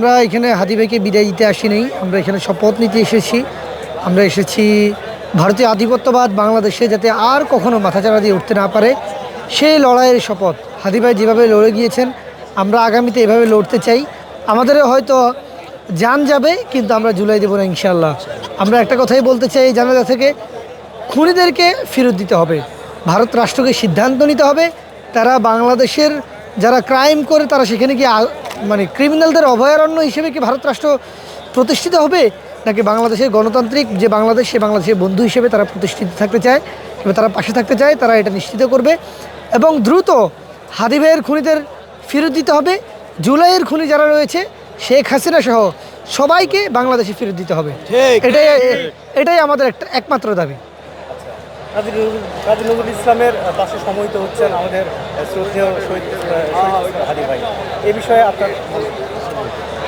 আমরা এখানে হাদি ভাইকে বিদায় দিতে আসিনি। আমরা এখানে শপথ নিতে এসেছি। আমরা এসেছি ভারতীয় আধিপত্যবাদ বাংলাদেশে যাতে আর কখনো মাথাচাড়া দিয়ে উঠতে না পারে। সেই লড়াইয়ের শপথ। হাদি ভাই যেভাবে লড়ে গিয়েছেন, আমরা আগামীতে এভাবে লড়তে চাই। আমাদের হয়তো যান যাবে, কিন্তু আমরা জুলাই দেবো না ইনশাল্লাহ আমরা একটা কথাই বলতে চাই জানাজা থেকে, খুনিদেরকে ফেরত দিতে হবে। ভারত রাষ্ট্রকে সিদ্ধান্ত নিতে হবে। তারা বাংলাদেশের যারা ক্রাইম করে, তারা সেখানে আ- মানে ক্রিমিনালদের অভয়ারণ্য হিসেবে কি ভারত রাষ্ট্র প্রতিষ্ঠিত হবে? নাকি বাংলাদেশের গণতান্ত্রিক যে বাংলাদেশ সে বাংলাদেশের বন্ধু হিসেবে তারা প্রতিষ্ঠিত থাকতে চায় কিংবা তারা পাশে থাকতে চায় তারা এটা নিশ্চিত করবে। এবং দ্রুত হাদি ভাইয়ের খুনিদের ফেরত দিতে হবে। জুলাইয়ের খুনি যারা রয়েছে শেখ হাসিনা সহ সবাইকে বাংলাদেশে ফেরত দিতে হবে। এটাই এটাই আমাদের একটা একমাত্র দাবি। কাজী নজরুল ইসলামের পাশে সময় তো হচ্ছেন আমাদের শ্রদ্ধেয় শহীদ ভাই। এ বিষয়ে আপনার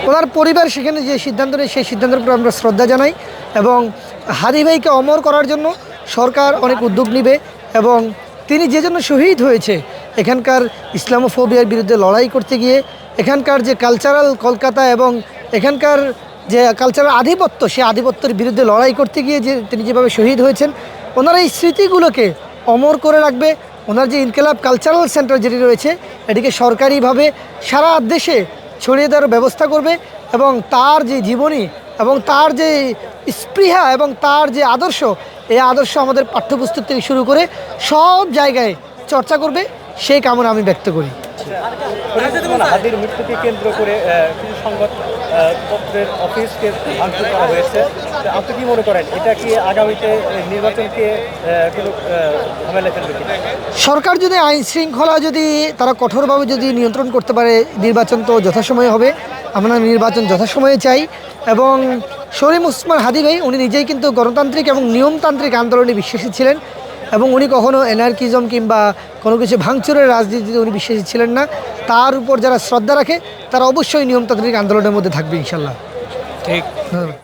ওনার পরিবার সেখানে যে সিদ্ধান্ত নেয়, সেই সিদ্ধান্তের উপর আমরা শ্রদ্ধা জানাই এবং হাদি ভাইকে অমর করার জন্য সরকার অনেক উদ্যোগ নেবে এবং তিনি যে জন্য শহীদ হয়েছে, এখানকার ইসলামোফোবিয়ার বিরুদ্ধে লড়াই করতে গিয়ে, এখানকার যে কালচারাল কলকাতা এবং এখানকার যে কালচারাল আধিপত্য, সে আধিপত্যের বিরুদ্ধে লড়াই করতে গিয়ে যে তিনি যেভাবে শহীদ হয়েছেন ওনারা এই স্মৃতিগুলোকে অমর করে রাখবে। ওনার যে ইনকেলাব কালচারাল সেন্টার যেটি রয়েছে, এটিকে সরকারিভাবে সারা দেশে ছড়িয়ে দেওয়ার ব্যবস্থা করবে এবং তার যে জীবনী এবং তার যে স্পৃহা এবং তার যে আদর্শ, এই আদর্শ আমাদের পাঠ্যপুস্তক থেকে শুরু করে সব জায়গায় চর্চা করবে। সেই কামনা আমি ব্যক্ত করি। মৃত্যুকে কেন্দ্র করে কিছু সংবাদ। পত্রের অফিসকে ভাঙচুর করা হয়েছে। আপনি কি মনে করেন, এটা কি আগামীতে নির্বাচনকে কোনো ঝামেলা ফেলবে সরকার যদি আইন শৃঙ্খলা যদি, তারা কঠোরভাবে যদি নিয়ন্ত্রণ করতে পারে, নির্বাচন তো যথাসময়ে হবে। আমরা নির্বাচন যথাসময়ে চাই। এবং শরীম উসমান হাদি ভাই, উনি নিজেই কিন্তু গণতান্ত্রিক এবং নিয়মতান্ত্রিক আন্দোলনে বিশ্বাসী ছিলেন। এবং উনি কখনো এনার্কিজম কিংবা কোনো কিছু ভাঙচুরের রাজনীতিতে উনি বিশ্বাসী ছিলেন না। তার উপর যারা শ্রদ্ধা রাখে তারা অবশ্যই নিয়মতান্ত্রিক আন্দোলনের মধ্যে থাকবে ইনশাল্লাহ। ঠিক। ধন্যবাদ।